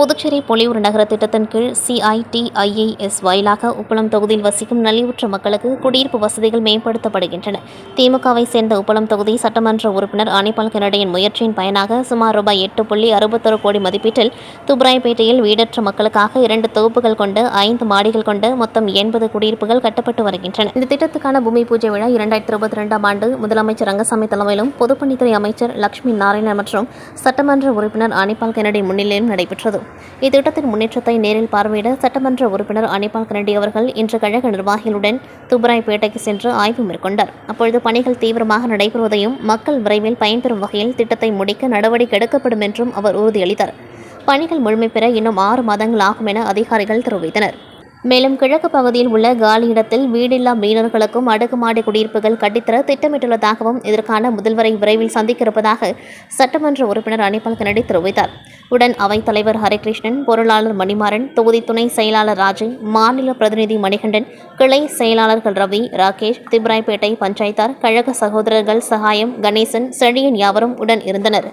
புதுச்சேரி பொலிவுறு நகர திட்டத்தின் கீழ் சிஐடிஐஏஎஸ் வாயிலாக உப்பளம் தொகுதியில் வசிக்கும் நலிவுற்ற மக்களுக்கு குடியிருப்பு வசதிகள் மேம்படுத்தப்படுகின்றன. திமுகவை சேர்ந்த உப்பளம் தொகுதி சட்டமன்ற உறுப்பினர் அனிபால் கெனடியின் முயற்சியின் பயனாக சுமார் ரூபாய் எட்டு புள்ளி அறுபத்தொரு கோடி மதிப்பீட்டில் துப்ராய்பேட்டையில் வீடற்ற மக்களுக்காக இரண்டு தொகுப்புகள் கொண்டு ஐந்து மாடிகள் கொண்ட மொத்தம் எண்பது குடியிருப்புகள் கட்டப்பட்டு வருகின்றன. இந்த திட்டத்துக்கான பூமி பூஜை விழா இரண்டாயிரத்தி இருபத்தி ரெண்டாம் ஆண்டு முதலமைச்சர் ரங்கசாமி தலைமையிலும் பொதுப்பணித்துறை அமைச்சர் லட்சுமி நாராயணன் மற்றும் சட்டமன்ற உறுப்பினர் அனிபால் கெனடி முன்னிலையிலும் நடைபெற்றது. இத்திட்டத்தின் முன்னேற்றத்தை நேரில் பார்வையிட சட்டமன்ற உறுப்பினர் அனிபால் கரண்டி அவர்கள் இன்று கழக நிர்வாகிகளுடன் துபராய்பேட்டைக்கு சென்று ஆய்வு மேற்கொண்டார். அப்பொழுது பணிகள் தீவிரமாக நடைபெறுவதையும் மக்கள் விரைவில் பயன்பெறும் வகையில் திட்டத்தை முடிக்க நடவடிக்கை எடுக்கப்படும் என்றும் அவர் உறுதியளித்தார். பணிகள் முழுமை பெற இன்னும் ஆறு மாதங்கள் ஆகும் என அதிகாரிகள் தெரிவித்தனர். மேலும் கிழக்கு பகுதியில் உள்ள காலி இடத்தில் வீடில்லா மீனவர்களுக்கும் அடுக்குமாடி குடியிருப்புகள் கட்டித்தர திட்டமிட்டுள்ளதாகவும் இதற்கான முதல்வரை விரைவில் சந்திக்க இருப்பதாக சட்டமன்ற உறுப்பினர் அனிபால் கனடி தெரிவித்தார். உடன் அவைத் தலைவர் ஹரிகிருஷ்ணன் பொருளாளர் மணிமாறன் தொகுதி துணை செயலாளர் ராஜன் மாநில பிரதிநிதி மணிகண்டன் கிளை செயலாளர்கள் ரவி ராகேஷ் திப்ராய்பேட்டை பஞ்சாயத்தார் கழக சகோதரர்கள் சகாயம் கணேசன் செழியன் யாவரும் உடன் இருந்தனர்.